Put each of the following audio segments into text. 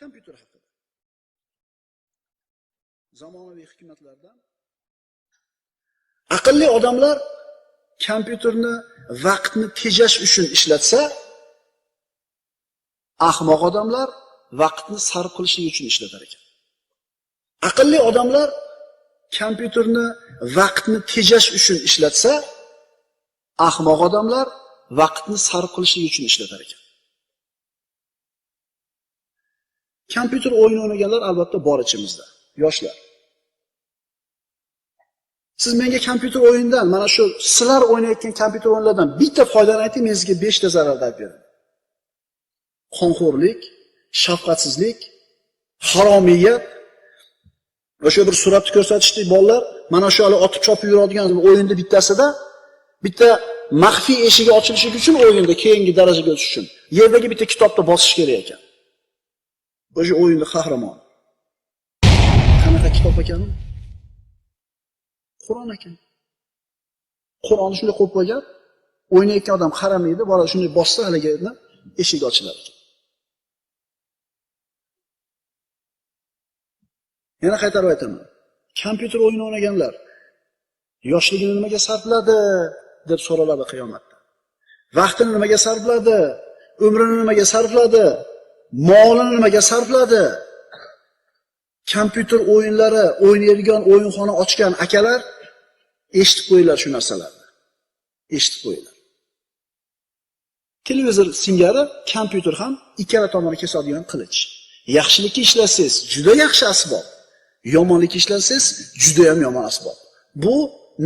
kompyuter haqida. Zamonaviy hikmatlardan aqlli odamlar kompyuterni vaqtni tejash uchun ishlatsa, ahmoq odamlar vaqtni sarf qilishlik uchun ishlatar ekan. Aqlli odamlar kompyuterni vaqtni tejash uchun ishlatsa, ahmoq odamlar vaqtni sarf qilishlik uchun ishlatar ekan. Kompyuter o'yini o'ynaganlar albatta bor ichimizda, yoshlar. Siz menga kompyuter o'yinidan mana shu sizlar o'ynayotgan kompyuter o'yinlardan bitta foydani ayting, men sizga 5 ta zararni aytib beraman. Qonxo'rlik, shafqatsizlik, haromiyat, o'sha bir suratni ko'rsatishdi bolalar, mana shu hali otib chopib yuradigan o'yinni bittasida bitta maxfiy eshigi ochilishi uchun o'yinda keyingi darajaga o'tish uchun yerdagi bitta kitobni bosish kerak ekan. O'sha o'yinni qahramoni. Qanaqa kitob ekan u? Qur'on ekan. Qur'onni shunday qo'yib qo'ygan, o'ynayotgan odam qaramaydi, bola shunday bossa haligi eshik ochiladi. Yana qaytarib aytaman. Kompyuter o'yini o'ynaganlar yoshligini nimaga sarfladi deb so'raladi qiyomatda. Vaqtini nimaga sarfladi? Umrini nimaga sarfladi? Molini nimaga sarfladi? Kompyuter o'yinlari o'ynaydigan o'yinxona ochgan akalar eshitib qo'yinglar shu narsalarni. Eshitib qo'yinglar. Televizor singari, kompyuter ham ikkala tomoni kesadigan qilich. Yaxshilikka ishlasangiz, juda yaxshi asbob. Yomonlikka ishlasangiz, juda ham yomon asbob. Bu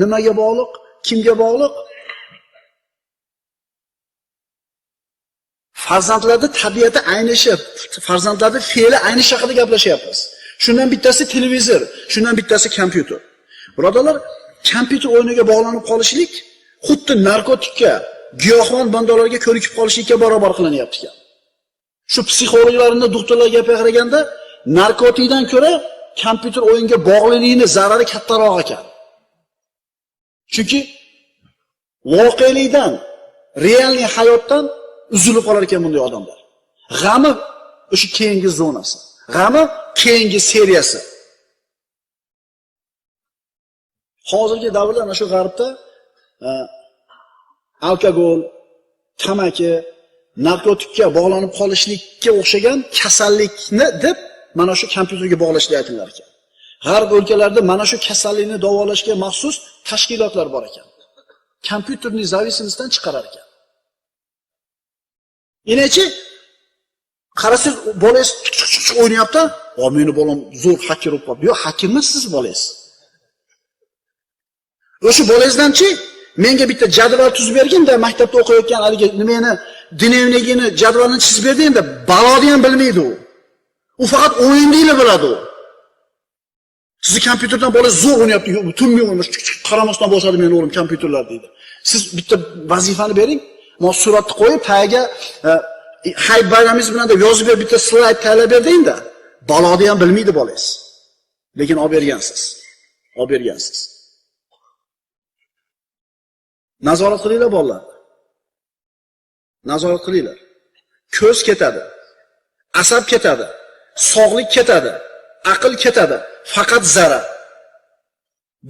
nimaga bog'liq? Kimga bog'liq? Farzandlarda tabiati aynishi, farzandlarda fe'li aynishi haqida gaplashyapmiz. Shundan bittasi televizor, shundan bittasi kompyuter. Birodalar, kompyuter o'yiniga bog'lanib qolishlik xuddi narkotikka, giyohvand bandalarga ko'nikib qolishlikka barobar qilinyapti ekan. Shu psixologlarni doktorlarga gapirganda, narkotikdan ko'ra kompyuter o'yinga bog'liqlikni zarari kattaroq ekan. Chunki voqelikdan, realniy hayotdan uzilib qolar ekan bunday odamlar. G'ami o'sha keyingi zonasi. G'ami keyingi seriyasi. Hozirgi davrda mana shu g'arbda e, alkogol, tamaki, narkotikka bog'lanib qolishlikka o'xshagan kasallikni deb mana shu kompyuterga bog'lashni aytilar ekan. G'arb o'lkalarida mana shu kasallikni davolashga maxsus tashkilotlar bor ekan. Kompyuterni zavisimizdan chiqarar ekan. Enachi qarasangiz bolangiz o'ynayapti, "O, meni bolam zo'r qoldi." Yo'q, hacker emas siz bolangiz. O'sha bolangizdanchi menga bitta jadval tuzib bergin-da, maktabda o'qiyotgan haligi nimani, dnevnigini jadvalini chizib berding-da, baloni ham bilmaydi u. U faqat o'yinlikni biladi u. Sizni kompyuterdan bola zo'r o'ynayapti, tunmay o'ynash, qaramasdan bosadi meni o'g'lim kompyuterlar deydi. Siz bitta vazifani bering, men suratni qo'yib, tagiga e, hayit bayramingiz bilan deb yozib berib bitta slayd tayyorlab berdingda baloni ham bilmaydi bolangiz. Lekin olib bergansiz. Olib bergansiz. Nazorat qilinglar bolalar. Nazorat qilinglar. Ko'z ketadi. Asab ketadi. Sog'lik ketadi. Aql ketadi. Faqat zarar.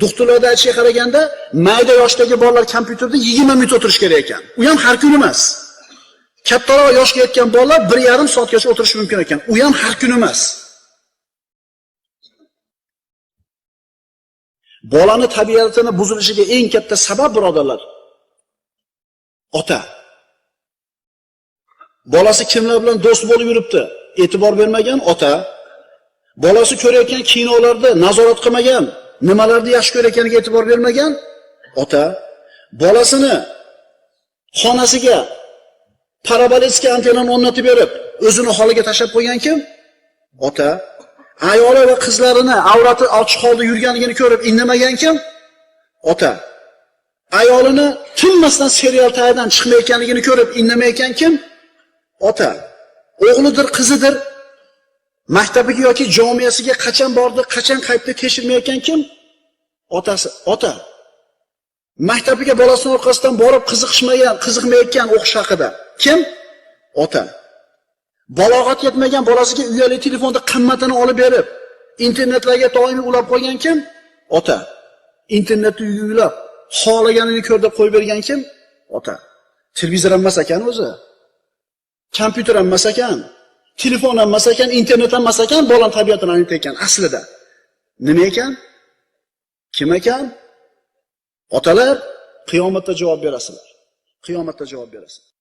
Doktorlarda aytishiga qaraganda, mayda yoshdagi bolalar kompyuterda 20 minut o'tirish kerak ekan. U ham har kun emas. Kattaroq yoshga yetgan bolalar 1,5 soatgacha o'tirishi mumkin ekan. U ham har kun emas. Bolani tabiatini buzilishiga eng katta sabab birodarlar ota. Bolasi kimlar bilan do'st bo'lib yuribdi? E'tibor bermagan ota. Bolasi ko'rayotgan kinolarda nazorat qilmagan, nimalarni yaxshi ko'rayotganiga e'tibor bermagan ota. Bolasini xonasiga parabolitskiy antennani o'rnatib berib, o'zini holiga tashlab qo'ygan kim? Ota. Ayoli va qizlarini avrati ochiq holda yurganligini ko'rib indamagan kim? Ota. ayolini tinmasdan serial tagidan chiqmayotganligini ko'rib indamayotgan kim? Ota. O'g'lidir, qizidir. Maktabiga yoki jomiyasiga qachon bordi, qachon qaytdi tekshirmayotgan kim? Otasi, ota. Maktabiga bolasini orqasidan borib qiziqishmagan, qiziqmayotgan o'qish haqida kim? Ota. balog'at yetmagan bolasiga uyali telefonda qimmatini olib berib, internetlarga doimiy ulab qo'ygan kim? Ota. Internetni uylab xohlaganini ko'r deb qo'yib bergan kim? Ota. Televizor ham emas ekan o'zi. Kompyuter ham emas ekan. Telefon ham emas ekan, internet ham emas ekan, bolani tabiatini ekan, aslida. Nima ekan? Kim ekan? Otalar qiyomatda javob berasizlar. Qiyomatda javob berasizlar.